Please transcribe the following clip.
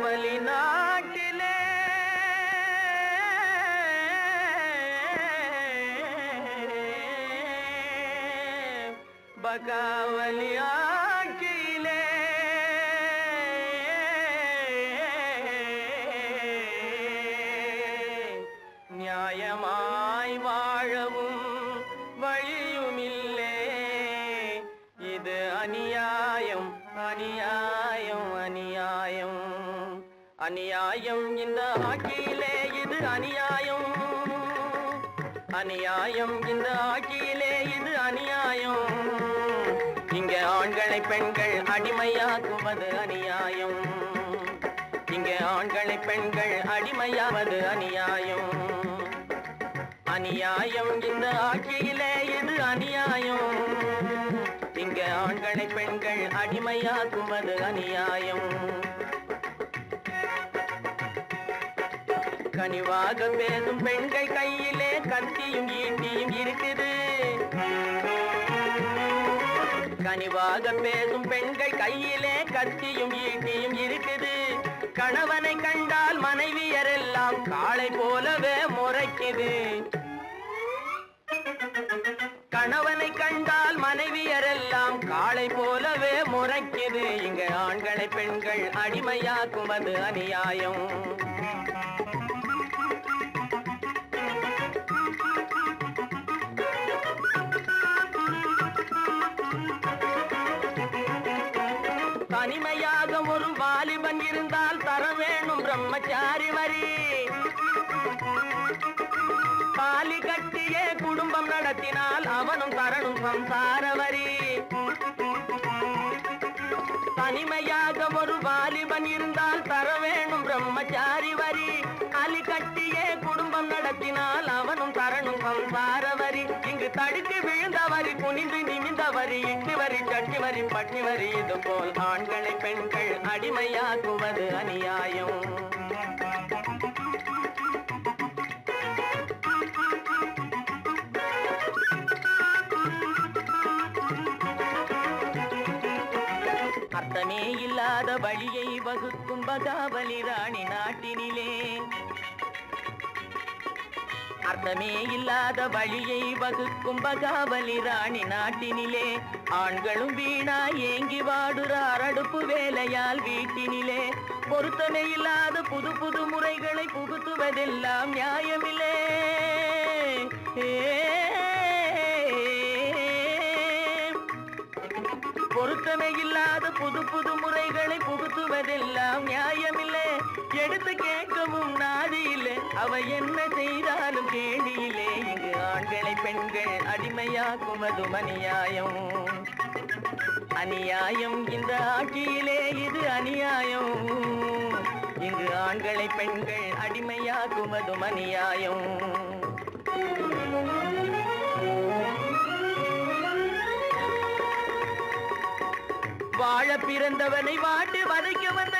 பகாவலி நாட்டிலே அநியாயம் இந்த ஆட்சியிலே இது அநியாயம். அநியாயம் இந்த ஆட்சியிலே இது அநியாயம். இங்க ஆண்களை பெண்கள் அடிமையாக்குவது அநியாயம். இங்கே ஆண்களை பெண்கள் அடிமையாவது அநியாயம். அநியாயம் இந்த ஆட்சியிலே இது அநியாயம். இங்கே ஆண்களை பெண்கள் அடிமையாக்குவது அநியாயம். கனிவாக பேசும் பெண்கள் கையிலே கத்தியும் ஈட்டியும் இருக்குது. கனிவாக பேசும் பெண்கள் கையிலே கத்தியும் ஈட்டியும் இருக்குது. கணவனை கண்டால் மனைவியரெல்லாம் காளை போலவே முறைக்குது. கணவனை கண்டால் மனைவியரெல்லாம் காளை போலவே முறைக்குது. இங்க ஆண்களை பெண்கள் அடிமையாக்குவது அநியாயம். தனிமையாக ஒரு வாலிபன் இருந்தால் தர வேணும் பிரம்மச்சாரி வரி. தாலி கட்டியே குடும்பம் நடத்தினால் அவனும் தரணும் சம்சார வரி. தனிமையாக ஒரு வாலிபன் இருந்தால் தர வேணும் பிரம்மச்சாரி வரி. அலி கட்டியே குடும்பம் நடத்தினால் அவனும் தரணும் சம்சார வரி. தடுத்து விழுந்த வரி குனிந்து நிமிந்த வரி இட்டு வரி சட்டி வரி பட்டி வரி இது போல் ஆண்களை பெண்கள் அடிமையாக்குவது அநியாயம். அர்த்தமே இல்லாத வழியை வகுக்கும் பகாவலி ராணி நாட்டினிலே. அர்த்தமே இல்லாத வழியை வகுக்கும் பகாவலி ராணி நாட்டினிலே. ஆண்களும் வீணா ஏங்கி வாடுறார் அடுப்பு வேலையால் வீட்டினிலே. பொருத்தமே இல்லாத புது புது முறைகளை புகுத்துவதெல்லாம் நியாயமில்லே. ஏ பொருத்தமே இல்லாத புது புது முறைகளை புகுத்துவதெல்லாம் நியாயமில்லை. எடுத்து கேட்கவும் நாதி இல்லை அவ என்ன செய்தாலும் கேடியிலே இங்கு ஆண்களை பெண்கள் அடிமையாக்குவதும் அநியாயம். அநியாயம் இந்த ஆட்சியிலே இது அநியாயம். இங்கு ஆண்களை பெண்கள் அடிமையாக்குவதும் அநியாயம். வாழ பிறந்தவனை வாட்டு வதைக்க வந்த